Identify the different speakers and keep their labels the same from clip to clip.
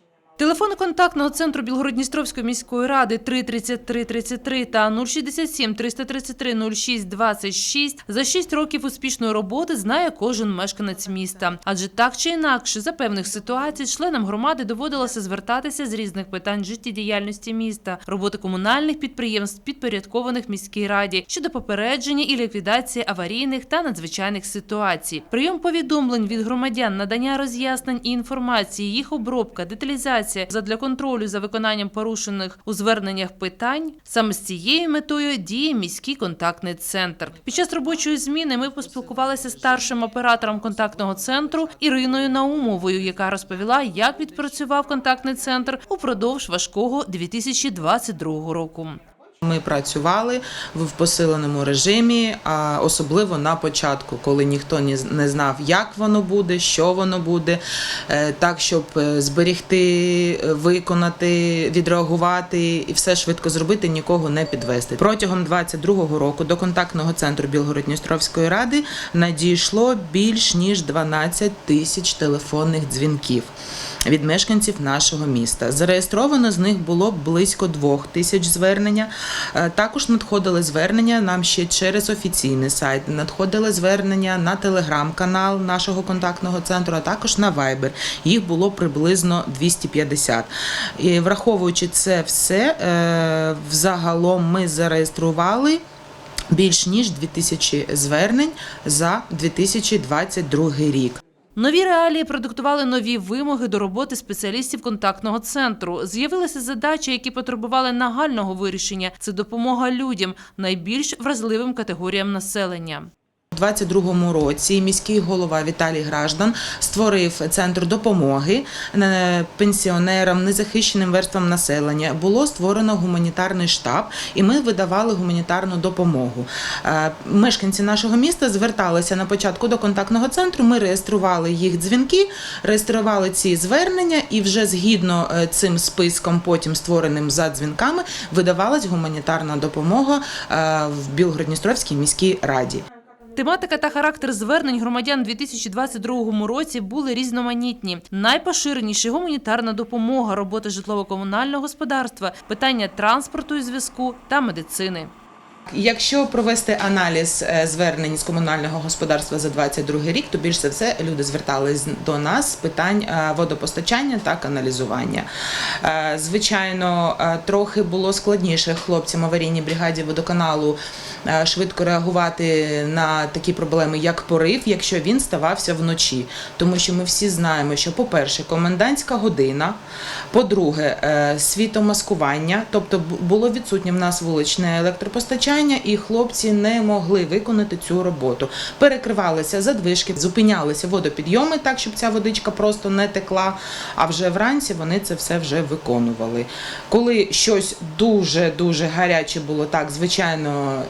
Speaker 1: mention them Телефон контактного центру Білгородністровської міської ради 333 33 та 067 333 06 26 за 6 років успішної роботи знає кожен мешканець міста. Адже так чи інакше, за певних ситуацій, членам громади доводилося звертатися з різних питань життєдіяльності міста, роботи комунальних підприємств, підпорядкованих міській раді щодо попередження і ліквідації аварійних та надзвичайних ситуацій. Прийом повідомлень від громадян, надання роз'яснень і інформації, їх обробка, деталізація задля контролю за виконанням порушених у зверненнях питань. Саме з цією метою діє міський контактний центр. Під час робочої зміни ми поспілкувалися з старшим оператором контактного центру Іриною Наумовою, яка розповіла, як відпрацював контактний центр упродовж важкого 2022 року.
Speaker 2: Ми працювали в посиленому режимі, особливо на початку, коли ніхто ні- не знав, як воно буде, що воно буде, е, так щоб е, зберегти, е, виконати, відреагувати і все швидко зробити, нікого не підвести. Протягом 22-го року до контактного центру Білгородністровської ради надійшло більш ніж 12 тисяч телефонних дзвінків від мешканців нашого міста. Зареєстровано з них було близько двох тисяч звернення. Е, Також надходили звернення нам ще через офіційний сайт. Надходили звернення на телеграм-канал нашого контактного центру, а також на Viber. Їх було приблизно 250. І враховуючи це все, е, взагалом ми зареєстрували. Більш ніж 2000 звернень за 2022 рік.
Speaker 1: Нові реалії продиктували нові вимоги до роботи спеціалістів контактного центру. З'явилися задачі, які потребували нагального вирішення. Це допомога людям, найбільш вразливим категоріям населення.
Speaker 2: У 22-му році міський голова Віталій Граждан створив центр допомоги е, пенсіонерам, незахищеним верствам населення. Було створено гуманітарний штаб, і ми видавали гуманітарну допомогу. Е, Мешканці нашого міста зверталися на початку до контактного центру. Ми реєстрували їх дзвінки, реєстрували ці звернення, і вже згідно е, цим списком, потім створеним за дзвінками, видавалась гуманітарна допомога в Білгородністровській міській раді.
Speaker 1: Тематика та характер звернень громадян у 2022 році були різноманітні. Найпоширеніші гуманітарна допомога, робота житлово-комунального господарства, питання транспорту і зв'язку та медицини.
Speaker 2: Якщо провести аналіз е, звернень з комунального господарства за 22 рік, то більш за все люди звертались до нас з питань е, водопостачання та каналізування. Е, Звичайно, трохи було складніше хлопцям аварійній бригаді водоканалу швидко реагувати на такі проблеми, як порив, якщо він ставався вночі. Тому що ми всі знаємо, що, по-перше, комендантська година, по-друге, світомаскування, тобто було відсутнє в нас вуличне електропостачання, і хлопці не могли виконати цю роботу. Перекривалися задвижки, зупинялися водопідйоми так, щоб ця водичка просто не текла. А вже вранці вони це все вже виконували. Коли щось дуже дуже гаряче було, так звичайно.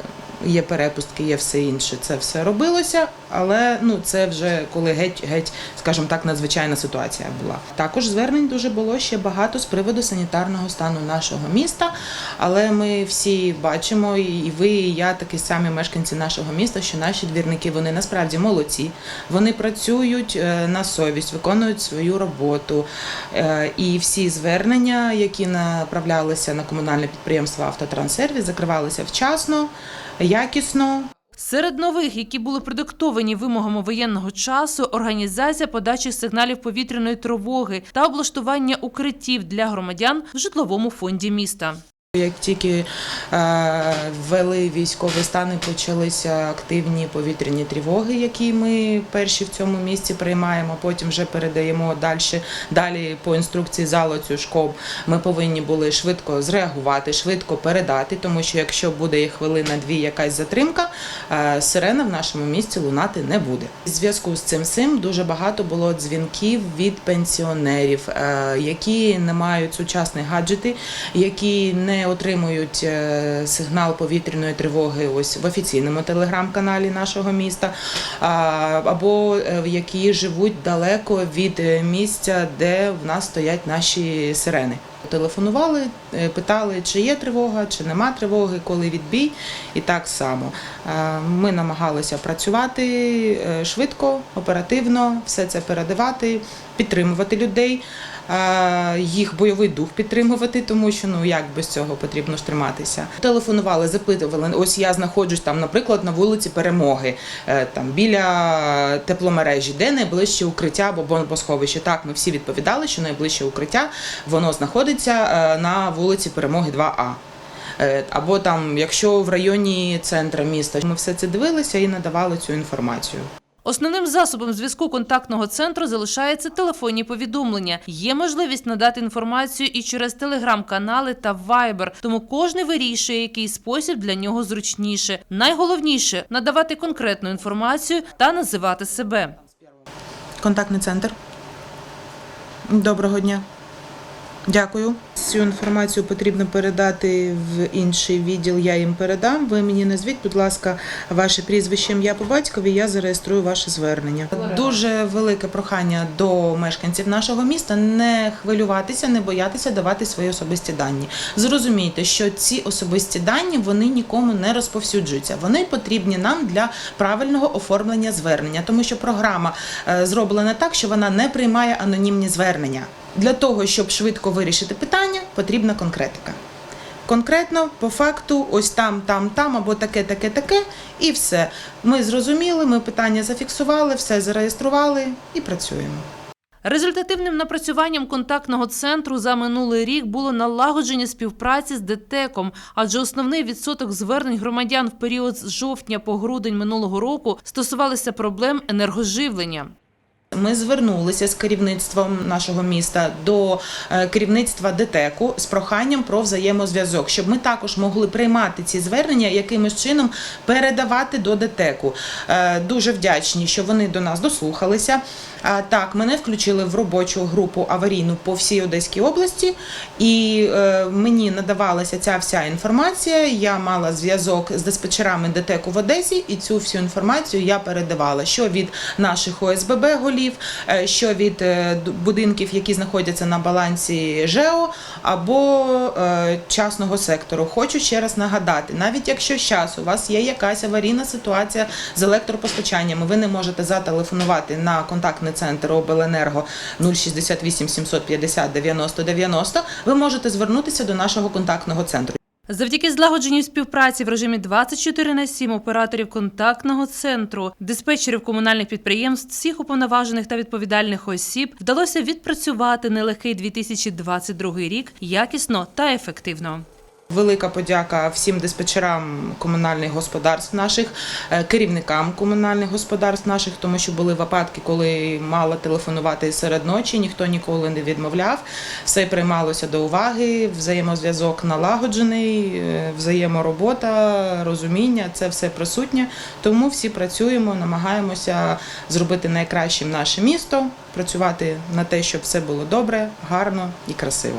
Speaker 2: Є перепустки, є все інше. Це все робилося, але ну це вже коли геть, геть, скажімо так, надзвичайна ситуація була. Також звернень дуже було ще багато з приводу санітарного стану нашого міста. Але ми всі бачимо, і ви, і я, такі самі мешканці нашого міста, що наші двірники вони насправді молодці. Вони працюють е, на совість, виконують свою роботу. Е, І всі звернення, які направлялися на комунальне підприємство Автотранссервіс, закривалися вчасно, якісно.
Speaker 1: Серед нових, які були продиктовані вимогами воєнного часу, організація подачі сигналів повітряної тривоги та облаштування укриттів для громадян в житловому фонді міста.
Speaker 2: Як тільки е, ввели військовий стан і почалися активні повітряні тривоги, які ми перші в цьому місці приймаємо, потім вже передаємо далі, далі по інструкції залоцю шкоп. Ми повинні були швидко зреагувати, швидко передати, тому що якщо буде хвилина-дві якась затримка, е, сирена в нашому місці лунати не буде. У зв'язку з цим всім дуже багато було дзвінків від пенсіонерів, е, які не мають сучасні гаджети, які не отримують е, сигнал повітряної тривоги ось в офіційному телеграм-каналі нашого міста, або е, які живуть далеко від е, місця, де в нас стоять наші сирени. Телефонували, питали, чи є тривога, чи нема тривоги, коли відбій, і так само. Ми намагалися працювати швидко, оперативно, все це передавати, підтримувати людей. Е, їх бойовий дух підтримувати, тому що ну як без цього потрібно ж триматися. Телефонували, запитували. Ось я знаходжусь там, наприклад, на вулиці Перемоги, е, там біля тепломережі, де найближче укриття або бомбосховище. Так, ми всі відповідали, що найближче укриття воно знаходиться е, на вулиці Перемоги 2А. Е, Або там, якщо в районі центра міста, ми все це дивилися і надавали цю інформацію.
Speaker 1: Основним засобом зв'язку контактного центру залишаються телефонні повідомлення. Є можливість надати інформацію і через телеграм-канали та вайбер, тому кожен вирішує, який спосіб для нього зручніше. Найголовніше надавати конкретну інформацію та називати себе.
Speaker 2: Контактний центр. Доброго дня. Дякую. Цю інформацію потрібно передати в інший відділ. Я їм передам. Ви мені назвіть, будь ласка, ваше прізвище, ім'я по батькові. Я зареєструю ваше звернення. Дуже велике прохання до мешканців нашого міста не хвилюватися, не боятися давати свої особисті дані. Зрозумійте, що ці особисті дані вони нікому не розповсюджуються. Вони потрібні нам для правильного оформлення звернення, тому що програма е, зроблена так, що вона не приймає анонімні звернення. Для того, щоб швидко вирішити питання, потрібна конкретика. Конкретно, по факту, ось там, там, там, або таке, таке, таке, і все. Ми зрозуміли, ми питання зафіксували, все зареєстрували і працюємо.
Speaker 1: Результативним напрацюванням контактного центру за минулий рік було налагодження співпраці з ДТЕКом, адже основний відсоток звернень громадян в період з жовтня по грудень минулого року стосувалися проблем енергоживлення.
Speaker 2: Ми звернулися з керівництвом нашого міста до е, керівництва ДТЕКу з проханням про взаємозв'язок, щоб ми також могли приймати ці звернення, якимось чином передавати до ДТЕКу. Е, Дуже вдячні, що вони до нас дослухалися. Так, мене включили в робочу групу аварійну по всій Одеській області, і е, мені надавалася ця вся інформація. Я мала зв'язок з диспетчерами ДТЕКу в Одесі, і цю всю інформацію я передавала. Що від наших ОСББ голів, е, що від е, будинків, які знаходяться на балансі ЖЕО або частного сектору. Хочу ще раз нагадати, навіть якщо зараз у вас є якась аварійна ситуація з електропостачанням, і ви не можете зателефонувати на контактний центр обленерго 068 750 90 90, ви можете звернутися до нашого контактного центру.
Speaker 1: Завдяки злагодженій співпраці в режимі 24 на 7 операторів контактного центру, диспетчерів комунальних підприємств, всіх уповноважених та відповідальних осіб вдалося відпрацювати нелегкий 2022 рік якісно та ефективно.
Speaker 2: Велика подяка всім диспетчерам комунальних господарств наших, е, керівникам комунальних господарств наших, тому що були випадки, коли мало телефонувати серед ночі, ніхто ніколи не відмовляв. Все приймалося до уваги, взаємозв'язок налагоджений, е, взаєморобота, розуміння це все присутнє. Тому всі працюємо, намагаємося зробити найкращим наше місто, працювати на те, щоб все було добре, гарно і красиво.